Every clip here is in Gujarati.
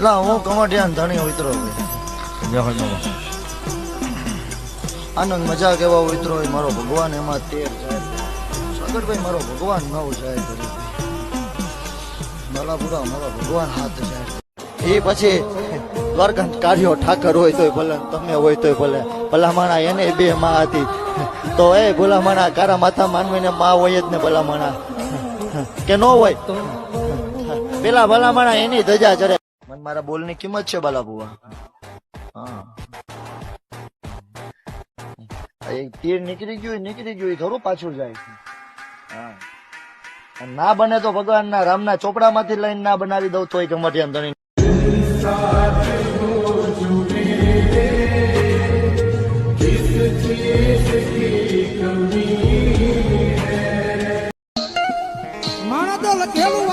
એટલે હું કમટિયાન ધણી ઉતરો આનંદ મજા કેવા ઉતરો હોય મારો ભગવાન એમાં તેર જાય. સાગરભાઈ મારો ભગવાન નવ જાય બાલાપુરા મારો ભગવાન હાથ જાય. એ પછી દ્વારકા કાઢ્યો ઠાકર હોય તોય ભલે તમે હોય તોય ભલે. ભલામણા એને બે માં હતી. તો એ ભલામણા કારા માથા માનવીને માં હોય જ ને ભલામણા. કે ન હોય? પેલા ભલામણા એની ધજા ચડે મને મારા બોલની કિંમત છે બાલાબુઆ હા. એક તીર નીકળી ગયું નીકળી ગયું થોડું પાછું જાય. હા. ના બને તો ભગવાનના રામના ચોપડામાંથી લઈને ના બનાવી દઉં તોય કમટિયાન ધણી. માણસ તો લખેલું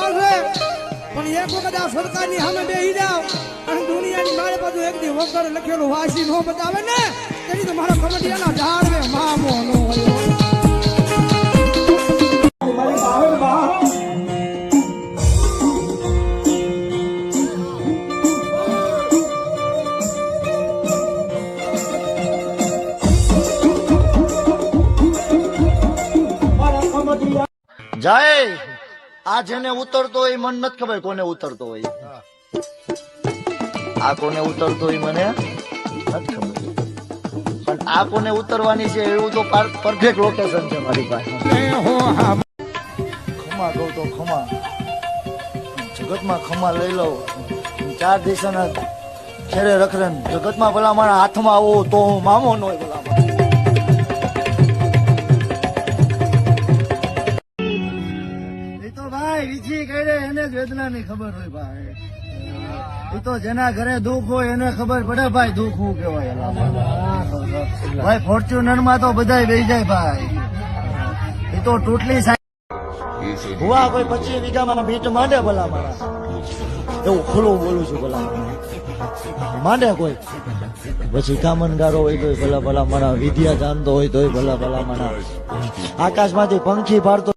પણ એક વખત આ સરકારની સામે બેસી જાવ અને દુનિયાની મારે બધું એક દી વગર લખેલું વાસી નો બતાવે ને, તેની તો મારા કમડિયાના ઝાડવે મામો નો જાય આ જેને ઉતરતો હોય મને નથી ખબર કોને ઉતરતો હોય. આ કોને ઉતરતો હોય મને નથી ખબર. પણ આ કોને ઉતરવાની છે એવું તો પરફેક્ટ લોકેશન છે મારી પાસે. ખમા કહું તો ખમા. જગતમાં ખમા લઈ લઉં. ચાર દિશાના ખેરે રખરે જગતમાં ભલા મારા હાથમાં આવો તો હું મામો ન હોય ભલા જ વેદનાની ખબર હોય ભાઈ. એ તો જેના ઘરે દુઃખ હોય એને ખબર પડે ભાઈ દુઃખ હું કેવાય ભાઈ ફોર્ચ્યુનરમાં તો બધા બેસી જાય ભાઈ. એ તો ટોટલી હુઆ કોઈ પચીસ વીઘામાં ભીટ માંડે ભલા મારા. એવું ખુલ્લું બોલું છું ભલા માંડે કોઈ. પછી કામનગારો હોય તોય ભલા ભલા મારા, વિદ્યા જાણતો હોય તોય ભલા ભલા મારા. આકાશમાંથી પંખી પાડતો